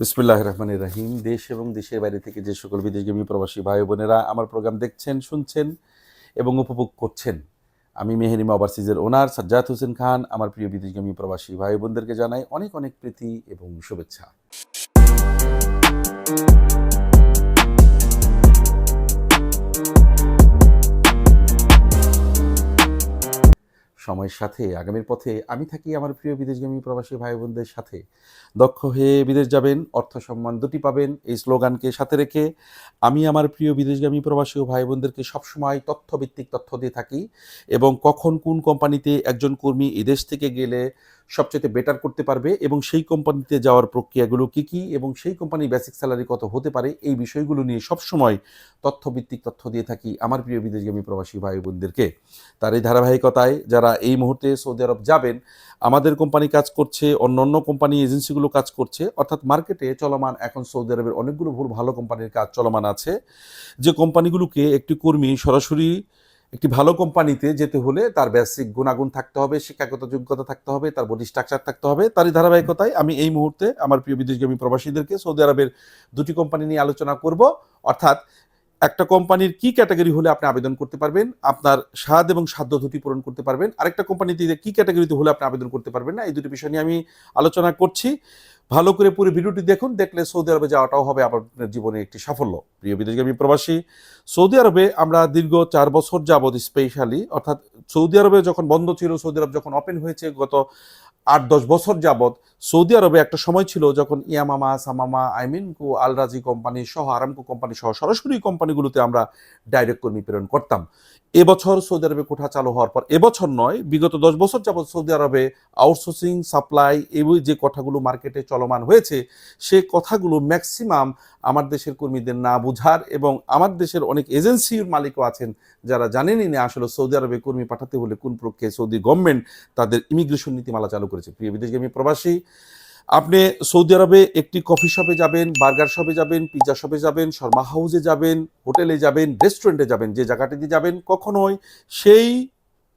বিসমুল্লাহ রহমান রাহিম। দেশ এবং দেশের বাইরে থেকে যে সকল বিদেশগামী প্রবাসী ভাই বোনেরা আমার প্রোগ্রাম দেখছেন, শুনছেন এবং উপভোগ করছেন, আমি মেহেরিমা ওভারসিজের ওনার সাজ্জাদ হোসেন খান, আমার প্রিয় বিদেশগামী প্রবাসী ভাই বোনদেরকে জানাই অনেক অনেক প্রীতি এবং শুভেচ্ছা। সময়ের সাথে, আগামীর পথে আমি থাকি আমার প্রিয় বিদেশগামী প্রবাসী ভাই বোনদের সাথে। দক্ষ হয়ে বিদেশ যাবেন, অর্থ সম্মান দুটি পাবেন, এই স্লোগানকে সাথে রেখে আমি আমার প্রিয় বিদেশগামী প্রবাসী ভাই বোনদেরকে সবসময় তথ্যভিত্তিক তথ্য দিয়ে থাকি এবং কখন কোন কোম্পানিতে একজন কর্মী এদেশ থেকে গেলে সবচেয়ে বেটার করতে পারবে এবং সেই কোম্পানিতে যাওয়ার প্রক্রিয়াগুলো কী কী এবং সেই কোম্পানির বেসিক স্যালারি কত হতে পারে এই বিষয়গুলো নিয়ে সবসময় তথ্যভিত্তিক তথ্য দিয়ে থাকি আমার প্রিয় বিদেশগামী প্রবাসী ভাই বোনদেরকে তার এই ধারাবাহিকতায় যারা এই মুহূর্তে সৌদি আরব যাবেন, আমাদের কোম্পানি কাজ করছে অন্য অন্য কোম্পানি এজেন্সিগুলো কাজ করছে, অর্থাৎ মার্কেটে চলমান এখন সৌদি আরবের অনেকগুলো ভুল ভালো কোম্পানির কাজ চলমান আছে। যে কোম্পানিগুলোকে একটি কর্মী সরাসরি একটি ভালো কোম্পানিতে যেতে হলে তার বেসিক গুণাগুণ থাকতে হবে, শিক্ষাগত যোগ্যতা থাকতে হবে, তার বডি স্ট্রাকচার থাকতে হবে, তারই ধারাবাহিকতায় আমি এই মুহূর্তে আমার প্রিয় বিদেশগামী প্রবাসীদেরকে সৌদি আরবের দুটি কোম্পানি নিয়ে আলোচনা করব। অর্থাৎ একটা কোম্পানির কি ক্যাটাগরি হলে আপনি আবেদন করতে পারবেন, আপনার স্বাদ এবং সাধ্য দুটি পূরণ করতে পারবেন, আরেকটা কোম্পানিতে কি ক্যাটাগরিতে হলে আপনি আবেদন করতে পারবেন না, এই দুটি বিষয় নিয়ে আমি আলোচনা করছি। ভালো করে পুরো ভিডিওটি দেখুন, দেখলে সৌদি আরবে যাওয়াটাও হবে আপনার জীবনে একটি সাফল্য। প্রিয় বিদেশগামী প্রবাসী, সৌদি আরবে আমরা দীর্ঘ চার বছর যাবৎ স্পেশালি অর্থাৎ সৌদি আরবে যখন বন্ধ ছিল, সৌদি আরব যখন ওপেন হয়েছে গত আট দশ বছর যাবৎ, সৌদি আরবে একটা সময় ছিল যখন ইয়ামামা, সামামা আইমিনকো আলরাজি কোম্পানি সহ আরামকো কোম্পানি সহ, সরাসরি কোম্পানিগুলোতে আমরা ডাইরেক্ট কর্মী প্রেরণ করতাম। এবছর সৌদি আরবে কোঠা চালু হওয়ার পর এবছর নয়, বিগত দশ বছর যাবৎ সৌদি আরবে আউটসোর্সিং সাপ্লাই এই যে কথাগুলো মার্কেটে চলমান হয়েছে, সে কথাগুলো ম্যাক্সিমাম আমার দেশের কর্মীদের না বুঝার এবং আমার দেশের অনেক এজেন্সির মালিকও আছেন যারা জানেনই না আসলে সৌদি আরবে কর্মী পাঠাতে হলে কোন প্রক্রিয়ায় সৌদি গভর্নমেন্ট তাদের ইমিগ্রেশন নীতিমালা চালু করেছে। প্রিয় বিদেশগামী প্রবাসী, আপনি সৌদি আরবে একটি কফি শপে যাবেন বার্গার শপে যাবেন পিৎজা শপে যাবেন, শর্মা হাউসে যাবেন হোটেলে যাবেন রেস্টুরেন্টে যাবেন, যে জায়গাটিতে যাবেন কখনোই সেই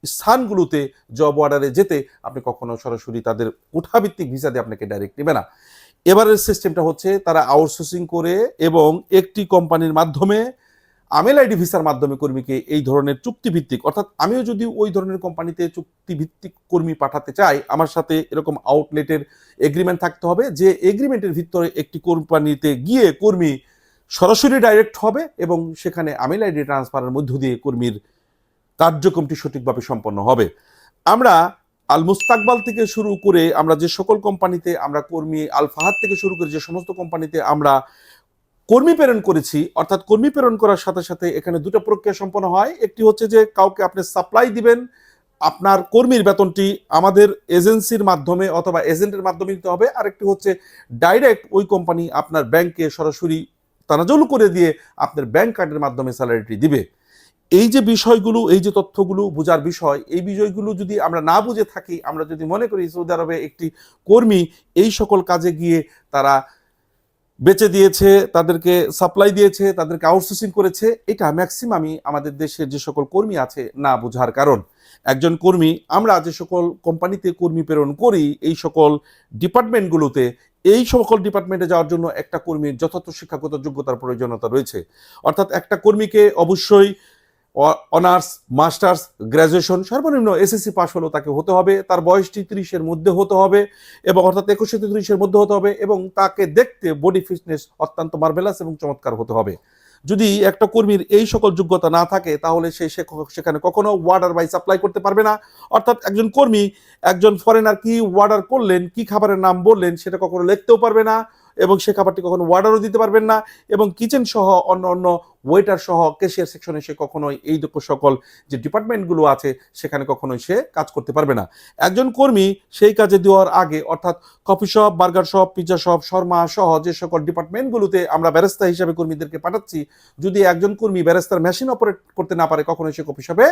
স্থানগুলোতে জব অর্ডারে যেতে আপনি কখনো সরাসরি তাদের কোঠাভিত্তিক ভিসা দিয়ে আপনাকে ডাইরেক্ট নেবে না। এবারের সিস্টেমটা হচ্ছে তারা আউটসোর্সিং করে এবং একটি কোম্পানির মাধ্যমে আমেল আইডি ভিসার মাধ্যমে কর্মীকে এই ধরনের চুক্তিভিত্তিক, অর্থাৎ আমিও যদি ওই ধরনের কোম্পানিতে চুক্তিভিত্তিক কর্মী পাঠাতে চাই, আমার সাথে এরকম আউটলেটের এগ্রিমেন্ট থাকতে হবে যে এগ্রিমেন্টের ভিতরে একটি কোম্পানিতে গিয়ে কর্মী সরাসরি ডাইরেক্ট হবে এবং সেখানে আমেল আইডি ট্রান্সফারের মধ্য দিয়ে কর্মীর কার্যক্রমটি সঠিকভাবে সম্পন্ন হবে। আমরা আল মুস্তাকবাল থেকে শুরু করে আমরা যে সকল কোম্পানিতে আমরা কর্মী আল ফাহাদ থেকে শুরু করে যে সমস্ত কোম্পানিতে আমরা কর্মী প্রেরণ করেছি, অর্থাৎ কর্মী প্রেরণ করার সাথে সাথে এখানে দুটো প্রক্রিয়া সম্পন্ন হয়। একটি হচ্ছে যে কাউকে আপনি সাপ্লাই দিবেন, আপনার কর্মীর বেতনটি আমাদের এজেন্সির মাধ্যমে অথবা এজেন্টের মাধ্যমে দিতে হবে। আরেকটি হচ্ছে ডাইরেক্ট ওই কোম্পানি আপনার ব্যাংকে সরাসরি তানাজল করে দিয়ে আপনার ব্যাংক কার্ডের মাধ্যমে স্যালারিটি দিবে। এই যে বিষয়গুলো, এই যে তথ্যগুলো বোঝার বিষয়, এই বিষয়গুলো যদি আমরা না বুঝে থাকি, আমরা যদি মনে করি সৌদি আরবে একটি কর্মী এই সকল কাজে গিয়ে তারা বেচে দিয়েছে, তাদেরকে সাপ্লাই দিয়েছে, তাদেরকে আউটসোর্সিং করেছে, এটা ম্যাক্সিমামই আমাদের দেশের যে সকল কর্মী আছে না বোঝার কারণ। একজন কর্মী, আমরা যে সকল কোম্পানিতে কর্মী প্রেরণ করি, এই সকল ডিপার্টমেন্টগুলোতে, এই সকল ডিপার্টমেন্টে যাওয়ার জন্য একটা কর্মীর যথার্থ শিক্ষাগত যোগ্যতার প্রয়োজনীয়তা রয়েছে। অর্থাৎ একটা কর্মীকে অবশ্যই অনার্স, মাস্টার্স, গ্র্যাজুয়েশন, সর্বনিম্ন এসএসসি পাশ হলেও তাকে হতে হবে। তার বয়সটি তিরিশের মধ্যে হতে হবে এবং অর্থাৎ একুশে তিরিশের মধ্যে হতে হবে এবং তাকে দেখতে বডি ফিটনেস অত্যন্ত মার্বেলাস এবং চমৎকার হতে হবে। যদি একটা কর্মীর এই সকল যোগ্যতা না থাকে, তাহলে সে সেখানে কখনো ওয়ার্ডার বাই সাপ্লাই করতে পারবে না। অর্থাৎ একজন কর্মী, একজন ফরেনার কি ওয়ার্ডার করলেন, কি খাবারের নাম বললেন, সেটা কখনো লিখতেও পারবে না। এবং সে খাবারটি কখনো ওয়ার্ডারও দিতে পারবেন না এবং কিচেন সহ অন্য অন্য ওয়েটার সহ কেশিয়ার সেকশনে সে কখনোই এই সকল যে ডিপার্টমেন্টগুলো আছে সেখানে কখনোই সে কাজ করতে পারবে না। একজন কর্মী সেই কাজে দেওয়ার আগে অর্থাৎ coffee shop burger shop pizza shop shawarma সহ যে সকল ডিপার্টমেন্টগুলোতে আমরা ব্যারেস্তা হিসাবে কর্মীদেরকে পাঠাচ্ছি, যদি একজন কর্মী ব্যারেস্তার মেশিন অপারেট করতে না পারে কখনোই সে কফি শপে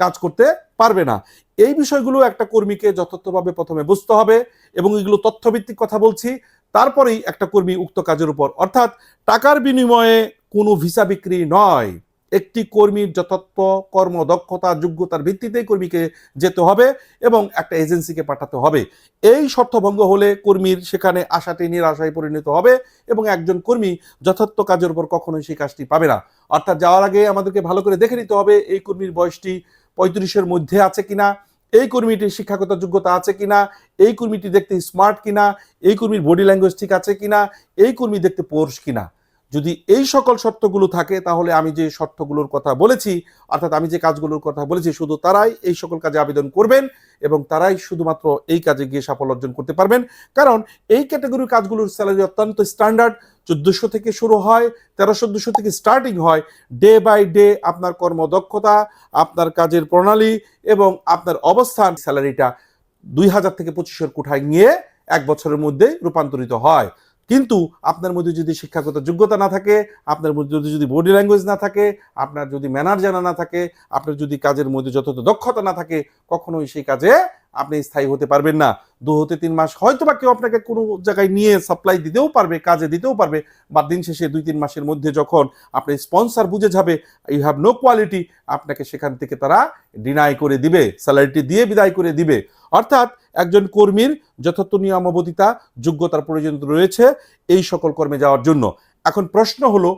কাজ করতে পারবে না। এই বিষয়গুলো একটা কর্মীকে যথার্থভাবে প্রথমে বুঝতে হবে এবং এগুলো তথ্যভিত্তিক কথা বলছি। তারপরেই একটা কর্মী উক্ত কাজের উপর। অর্থাৎ টাকার বিনিময়ে কোনো ভিসা বিক্রি নয়। একটি কর্মীর যথার্থ কর্মদক্ষতা, যোগ্যতার ভিত্তিতেই কর্মীকে যেতে হবে এবং একটা এজেন্সিকে পাঠাতে হবে। এই শর্তভঙ্গ হলে কর্মীর সেখানে আশাটি নিরাশায় পরিণত হবে এবং একজন কর্মী যথার্থ কাজের উপর কখনোই সেই কাজটি পাবে না। অর্থাৎ যাওয়ার আগে আমাদেরকে ভালো করে দেখে নিতে হবে, এই কর্মীর বয়সটি পঁয়ত্রিশের মধ্যে আছে কিনা। এই কর্মীটির শিক্ষাগত যোগ্যতা আছে কিনা? এই কর্মীটি দেখতে স্মার্ট কিনা? এই কর্মীর বডি ল্যাঙ্গুয়েজ ঠিক আছে কিনা? এই কর্মী দেখতে পোর্স কিনা? যদি এই সকল শর্তগুলো থাকে, তাহলে আমি যে শর্তগুলোর কথা বলেছি, অর্থাৎ আমি যে কাজগুলোর কথা বলেছি, শুধু তারাই এই সকল কাজে আবেদন করবেন এবং তারাই শুধুমাত্র এই কাজে গিয়ে সাফল্য অর্জন করতে পারবেন। কারণ এই ক্যাটাগরির কাজগুলোর স্যালারি অত্যন্ত স্ট্যান্ডার্ড চোদ্দোশো থেকে শুরু হয় তেরোশো দুশো থেকে স্টার্টিং হয়। ডে বাই ডে আপনার কর্মদক্ষতা, আপনার কাজের প্রণালী এবং আপনার অবস্থান, স্যালারিটা দুই হাজার থেকে পঁচিশের কোঠায় নিয়ে এক বছরের মধ্যে রূপান্তরিত হয়। কিন্তু আপনার মধ্যে যদি শিক্ষাগত যোগ্যতা না থাকে, আপনার মধ্যে যদি যদি বডি ল্যাঙ্গুয়েজ না থাকে, আপনার যদি ম্যানার জানা না থাকে, আপনার যদি কাজের মধ্যে যথাযথ দক্ষতা না থাকে, কখনোই সেই কাজে আপনি স্থায়ী হতে পারবেন না। দু হতে তিন মাস হয়তো বা কেউ আপনাকে কোনো জায়গায় নিয়ে সাপ্লাই দিতেও পারবে, কাজে দিতেও পারবে বা দিন শেষে দুই তিন মাসের মধ্যে যখন আপনি স্পন্সার বুঝে যাবে ইউ হ্যাভ নো কোয়ালিটি আপনাকে সেখান থেকে তারা ডিনাই করে দিবে স্যালারিটি দিয়ে বিদায় করে দিবে। অর্থাৎ একজন কর্মীর যথার্থ নিয়মাবধিতা, যোগ্যতার প্রয়োজন রয়েছে এই সকল কর্মে যাওয়ার জন্য। এখন প্রশ্ন হলো,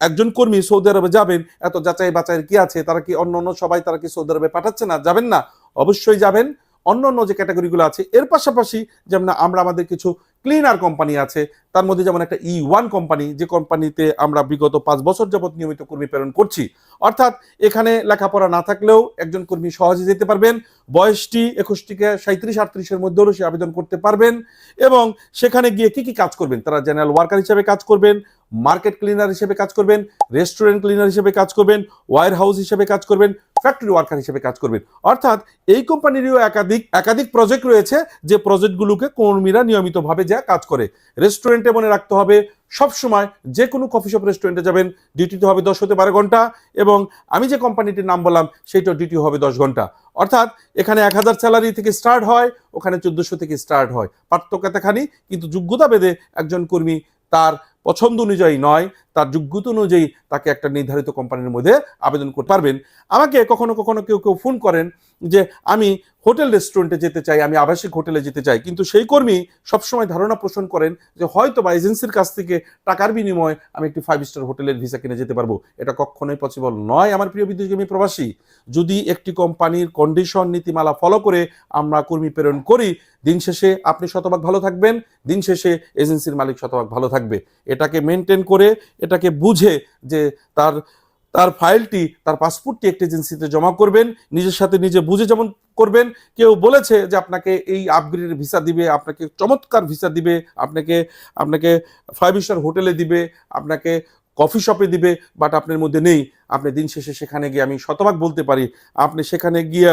একজন কর্মী সৌদি আরবে যাবেন, এত যাচাই বাচাইয়ের কি আছে? তারা কি অন্য অন্য সবাই তারা কি সৌদি আরবে পাঠাচ্ছে না? যাবেন না? অবশ্যই যাবেন। অন্য অন্য যে ক্যাটাগরিগুলো আছে এর পাশাপাশি যেমন আমরা আমাদের কিছু ক্লিনার কোম্পানি আছে তার মধ্যে যেমন একটা ই ওয়ান কোম্পানি যে কোম্পানিতে আমরা বিগত পাঁচ বছর যাবৎ নিয়মিত কর্মী প্রেরণ করছি। অর্থাৎ এখানে লেখাপড়া না থাকলেও একজন কর্মী সহজে যেতে পারবেন, বয়সটি একুশ থেকে সাঁত্রিশ আটত্রিশের মধ্যেও সে আবেদন করতে পারবেন এবং সেখানে গিয়ে কি কি কাজ করবেন? তারা জেনারেল ওয়ার্কার হিসেবে কাজ করবেন মার্কেট ক্লিনার হিসেবে কাজ করবেন রেস্টুরেন্ট ক্লিনার হিসেবে কাজ করবেন ওয়ার হাউস হিসেবে কাজ করবেন ফ্যাক্টরি ওয়ার্কার হিসেবে কাজ করবেন। অর্থাৎ এই কোম্পানিরও একাধিক একাধিক প্রজেক্ট রয়েছে, যে প্রজেক্টগুলোকে কর্মীরা নিয়মিতভাবে যা কাজ করে। রেস্টুরেন্টে মনে রাখতে হবে সব সময় যে কোনো কফি শপ রেস্টুরেন্টে যাবেন ডিউটিতে হবে দশ হতে বারো ঘণ্টা এবং আমি যে কোম্পানিটির নাম বললাম, সেইটাও ডিউটি হবে দশ ঘণ্টা। অর্থাৎ এখানে এক হাজার স্যালারি থেকে স্টার্ট হয়, ওখানে চোদ্দোশো থেকে স্টার্ট হয়। পার্থক্য এতখানি কিন্তু যোগ্যতা বেদে একজন কর্মী তার পছন্দ অনুযায়ী নয়, তার যোগ্যতা অনুযায়ী তাকে একটা নির্ধারিত কোম্পানির মধ্যে আবেদন করতে পারবেন। আমাকে কখনো কখনো কেউ কেউ ফোন করেন যে আমি হোটেল রেস্টুরেন্টে যেতে চাই, আমি আবাসিক হোটেলে যেতে চাই, কিন্তু সেই কর্মী সবসময় ধারণা পোষণ করেন যে হয়তো বা এজেন্সির কাছ থেকে টাকার বিনিময়ে আমি একটি ফাইভ স্টার হোটেলের ভিসা কিনে যেতে পারব। এটা কখনোই পসিবল নয় আমার প্রিয় বিদেশগামী প্রবাসী। যদি একটি কোম্পানির কন্ডিশন নীতিমালা ফলো করে আমরা কর্মী প্রেরণ করি, দিন শেষে আপনি শতভাগ ভালো থাকবেন, দিন শেষে এজেন্সির মালিক শতভাগ ভালো থাকবে। এটাকে মেনটেন করে, এটাকে বুঝে যে তার তার ফাইলটি, তার পাসপোর্টটি একটি এজেন্সিতে জমা করবেন, নিজের সাথে নিজে বুঝে যেমন করবেন, কেউ বলেছে যে আপনাকে এই আপগ্রেড ভিসা দিবে, আপনাকে চমৎকার ভিসা দিবে, আপনাকে আপনাকে ফাইভ স্টার হোটেলে দিবে, আপনাকে কফি শপে দিবে বাট আপনার মধ্যে নেই। আপনি দিন শেষে সেখানে গিয়ে, আমি শতভাগ বলতে পারি, আপনি সেখানে গিয়ে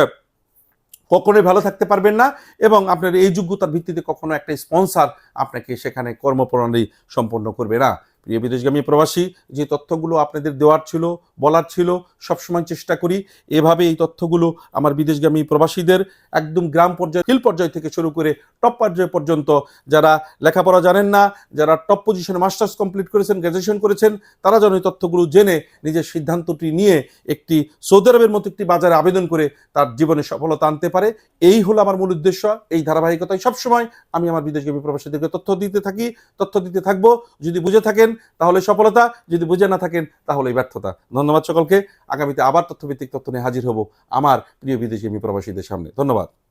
কখনোই ভালো থাকতে পারবেন না এবং আপনার এই যোগ্যতার ভিত্তিতে কখনো একটা স্পন্সার আপনাকে সেখানে কর্মপ্রণালী সম্পন্ন করবে না। প্রিয় বিদেশগামী প্রবাসী, যে তথ্যগুলো আপনাদের দেওয়ার ছিল, বলার ছিল, সবসময় চেষ্টা করি এভাবে এই তথ্যগুলো আমার বিদেশগামী প্রবাসীদের একদম গ্রাম পর্যায়ে হিল পর্যায় থেকে শুরু করে টপ পর্যায় পর্যন্ত যারা লেখাপড়া জানেন না, যারা টপ পজিশনে মাস্টার্স কমপ্লিট করেছেন, গ্র্যাজুয়েশন করেছেন, তারা যেন এই তথ্যগুলো জেনে নিজের সিদ্ধান্তটি নিয়ে একটি সৌদি আরবের মতো একটি বাজারে আবেদন করে তার জীবনে সফলতা আনতে পারে। এই হলো আমার মূল উদ্দেশ্য, এই ধারাবাহিকতায় সবসময় আমি আমার বিদেশগামী প্রবাসীদেরকে তথ্য দিতে থাকি, তথ্য দিতে থাকব। যদি বুঝে থাকেন তাহলে সফলতা। যদি বুঝে না থাকেন তাহলে ব্যর্থতা। ধন্যবাদ সকলকে। আগামীতে আবার তথ্যভিত্তিক তথ্য নিয়ে হাজির হব আমার প্রিয় বিদেশি প্রবাসীদের সামনে। ধন্যবাদ।